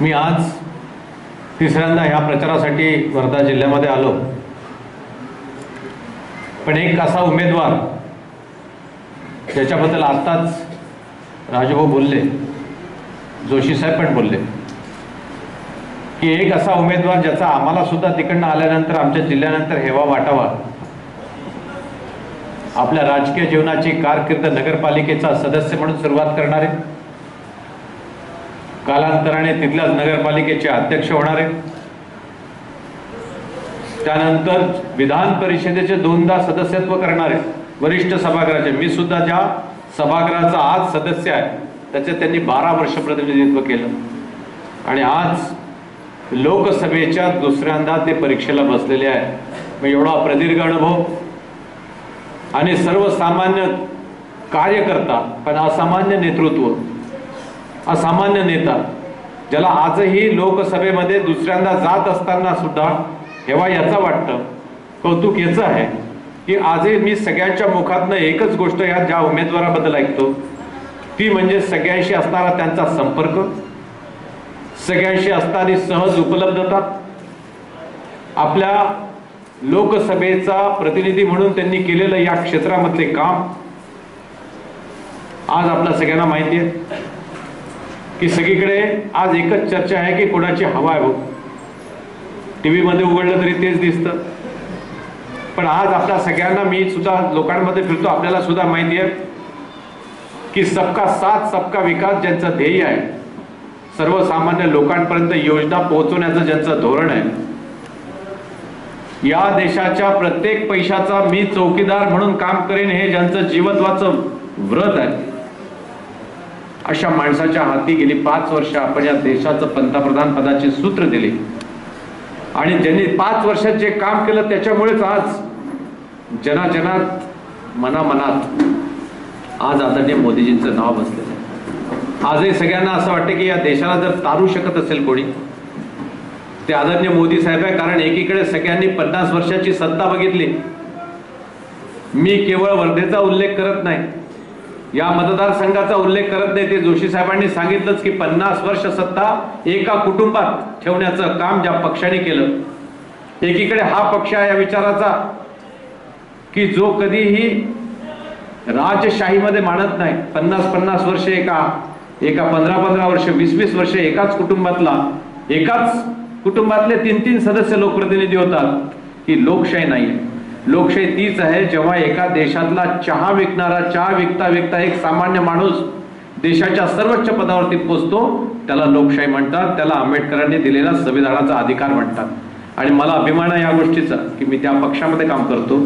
मी आज तिसऱ्यांदा ह्या प्रचारासाठी वर्धा जिल्ह्यामध्ये आलो. पण एक असा उमेदवार ज्याच्याबद्दल आत्ताच राजभाऊ बोलले जोशी साहेब पण बोलले की एक असा उमेदवार ज्याचा आम्हाला सुद्धा तिकडनं आल्यानंतर आमच्या जिल्ह्यानंतर हेवा वाटावा. आपल्या राजकीय जीवनाची कारकीर्द नगरपालिकेचा सदस्य म्हणून सुरुवात करणारे कालांतराने तिथल्याच नगरपालिकेचे अध्यक्ष होणारे त्यानंतर विधान परिषदेचे दोनदा सदस्यत्व करणारे वरिष्ठ सभागृहाचे. मी सुद्धा ज्या सभागृहाचा आज सदस्य आहे त्याचे त्यांनी बारा वर्ष प्रतिनिधित्व केलं. आणि आज लोकसभेच्या दुसऱ्यांदा ते परीक्षेला बसलेले आहे मग एवढा प्रदीर्घ अनुभव आणि सर्वसामान्य कार्यकर्ता पण असामान्य नेतृत्व असामान्य नेता ज्याला आजही लोकसभेमध्ये दुसऱ्यांदा जात असताना सुद्धा हेवा याचा वाटतं कौतुक याचं आहे की आजही मी सगळ्यांच्या मुखातनं एकच गोष्ट या ज्या उमेदवाराबद्दल ऐकतो ती म्हणजे सगळ्यांशी असणारा त्यांचा संपर्क सगळ्यांशी असणारी सहज उपलब्धता आपल्या लोकसभेचा प्रतिनिधी म्हणून त्यांनी केलेलं या क्षेत्रामधले काम आज आपल्या सगळ्यांना माहिती आहे. की सगळीकडे आज एकच चर्चा आहे की कोणाची हवा आहे टी व्हीमध्ये उघडलं तरी तेच दिसतं. पण आज आपल्या सगळ्यांना मी सुद्धा लोकांमध्ये फिरतो आपल्याला सुद्धा माहिती आहे की सबका साथ सबका विकास ज्यांचं ध्येय आहे सर्वसामान्य लोकांपर्यंत योजना पोहोचवण्याचं ज्यांचं धोरण आहे या देशाच्या प्रत्येक पैशाचा मी चौकीदार म्हणून काम करेन हे ज्यांचं जीवत्वाचं व्रत आहे. अशा माणसाच्या हाती गेली पाच वर्ष आपण या देशाचं पंतप्रधान पदाचे सूत्र दिले. आणि ज्यांनी पाच वर्षात जे काम केलं त्याच्यामुळेच आज जनाजनात मनामनात आज आदरणीय मोदीजींचं नाव बसलेलं आहे. आजही सगळ्यांना असं वाटतं की या देशाला जर तारू शकत असेल कोणी ते आदरणीय मोदी साहेब आहे कारण एकीकडे सगळ्यांनी पन्नास वर्षाची सत्ता बघितली. मी केवळ वर्धेचा उल्लेख करत नाही या मतदारसंघाचा उल्लेख करत नाही ते जोशी साहेबांनी सांगितलंच की पन्नास वर्ष सत्ता एका कुटुंबात ठेवण्याचं काम ज्या पक्षाने केलं. एकीकडे हा पक्ष आहे या विचाराचा की जो कधीही राजशाहीमध्ये मानत नाही. पन्नास पन्नास वर्ष एका एका पंधरा पंधरा वर्ष वीस वीस वर्ष एकाच कुटुंबातला एकाच कुटुंबातले तीन तीन सदस्य लोकप्रतिनिधी होतात ही लोकशाही नाही लोकशाही तीच आहे जेव्हा एका देशातला चहा विकणारा चहा विकता विकता एक सामान्य माणूस देशाच्या सर्वोच्च पदावरती पोचतो त्याला लोकशाही म्हणतात त्याला आंबेडकरांनी दिलेला संविधानाचा अधिकार म्हणतात. आणि मला अभिमान आहे या गोष्टीचा की मी त्या पक्षामध्ये काम करतो.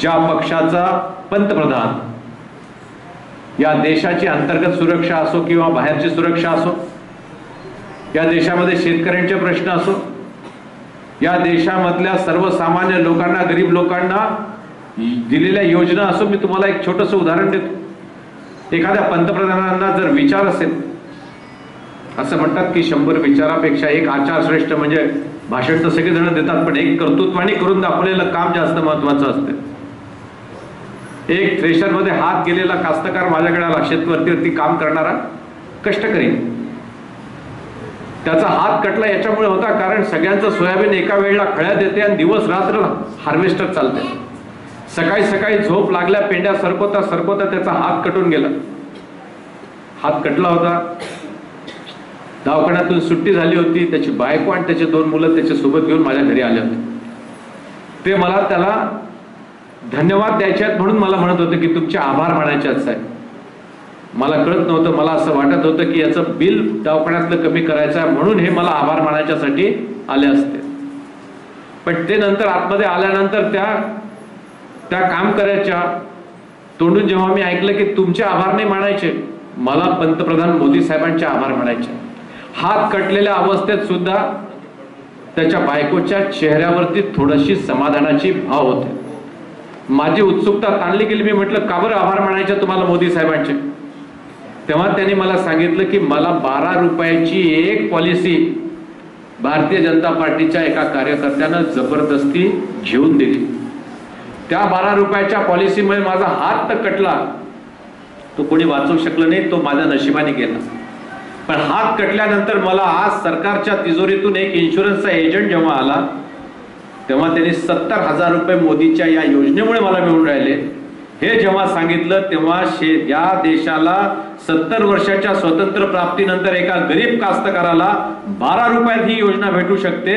ज्या पक्षाचा पंतप्रधान या देशाची अंतर्गत सुरक्षा असो किंवा बाहेरची सुरक्षा असो या देशामध्ये शेतकऱ्यांचे प्रश्न असो या देशामधल्या सर्वसामान्य लोकांना गरीब लोकांना दिलेल्या योजना असो मी तुम्हाला एक छोटस उदाहरण देतो. एखाद्या पंतप्रधानांना जर विचार असेल असं म्हणतात की शंभर विचारापेक्षा एक आचार श्रेष्ठ म्हणजे भाषण तर सगळेजण देतात पण एक कर्तृत्वाने करून दाखवलेलं काम जास्त महत्वाचं असतं. एक थ्रेशरमध्ये हात गेलेला कास्तकार माझ्याकडे आला शेतवरती काम करणारा कष्टकरी त्याचा हात कटला याच्यामुळे होता कारण सगळ्यांचं सोयाबीन एका वेळेला खळ्यात येते आणि दिवस रात्र हार्वेस्टर चालते. सकाळी सकाळी झोप लागल्या पेंड्या सरकवता सरकवता त्याचा हात कटून गेला. हात कटला होता. दवाखान्यातून सुट्टी झाली होती त्याची बायको आणि त्याचे दोन मुलं त्याच्या सोबत घेऊन माझ्या घरी आले होते. ते मला त्याला धन्यवाद द्यायचे आहेत म्हणून मला म्हणत होते की तुमचे आभार मानायचे आहे मला कळत नव्हतं मला असं वाटत होतं की याचं बिल दवाखान्यातलं कमी करायचं आहे म्हणून हे मला आभार मानायच्यासाठी आले असते. पण ते नंतर आतमध्ये आल्यानंतर त्या त्या काम करायच्या तोंडून जेव्हा मी ऐकलं की तुमचे आभार नाही मानायचे मला पंतप्रधान मोदी साहेबांचे आभार मानायचे. हात कटलेल्या अवस्थेत सुद्धा त्याच्या बायकोच्या चेहऱ्यावरती थोडीशी समाधानाची भाव होते. माझी उत्सुकता ताणली गेली. मी म्हटलं का बरं आभार मानायचे तुम्हाला मोदी साहेबांचे? तेव्हा त्यांनी मला सांगितलं की मला बारा रुपयाची एक पॉलिसी भारतीय जनता पार्टीच्या एका कार्यकर्त्यानं जबरदस्ती घेऊन दिली. त्या बारा रुपयाच्या पॉलिसीमुळे माझा हात तर कटला. तो कोणी वाचवू शकलं नाही तो माझ्या नशिबाने गेला. पण हात कटल्यानंतर मला आज सरकारच्या तिजोरीतून एक इन्शुरन्सचा एजंट जेव्हा आला तेव्हा त्यांनी सत्तर हजार रुपये मोदीच्या या योजनेमुळे मला मिळून राहिले. हे जेव्हा सांगितलं तेव्हा शे या देशाला सत्तर वर्षाच्या स्वतंत्र प्राप्तीनंतर एका गरीब कास्तकाराला बारा रुपयात ही योजना भेटू शकते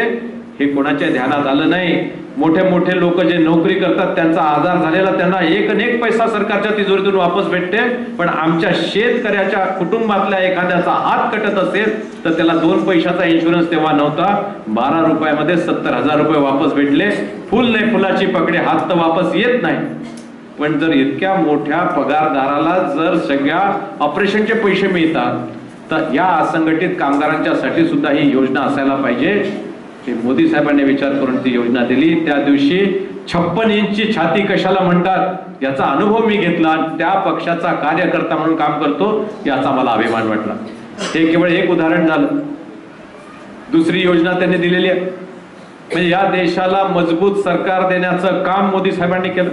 हे कोणाच्या ध्यानात आलं नाही. मोठे मोठे लोक जे नोकरी करतात त्यांचा आजार झालेला त्यांना एक अनेक पैसा सरकारच्या तिजोरीतून वापस भेटते. पण आमच्या शेतकऱ्याच्या कुटुंबातल्या एखाद्याचा हात कटत असेल तर त्याला दोन पैशाचा इन्शुरन्स तेव्हा नव्हता. बारा रुपयामध्ये सत्तर हजार रुपये वापस भेटले. फुल नाही फुलाची पकडे हात तर वापस येत नाही. पण जर इतक्या मोठ्या पगारदाराला जर सगळ्या ऑपरेशनचे पैसे मिळतात तर या असंघटित कामगारांच्या साठी सुद्धा ही योजना असायला पाहिजे. मोदी साहेबांनी विचार करून ती योजना दिली. त्या दिवशी छप्पन इंचची छाती कशाला म्हणतात याचा अनुभव मी घेतला आणि त्या पक्षाचा कार्यकर्ता म्हणून काम करतो याचा मला अभिमान वाटला. हे केवळ एक उदाहरण झालं. दुसरी योजना त्यांनी दिलेली आहे. म्हणजे या देशाला मजबूत सरकार देण्याचं काम मोदी साहेबांनी केलं.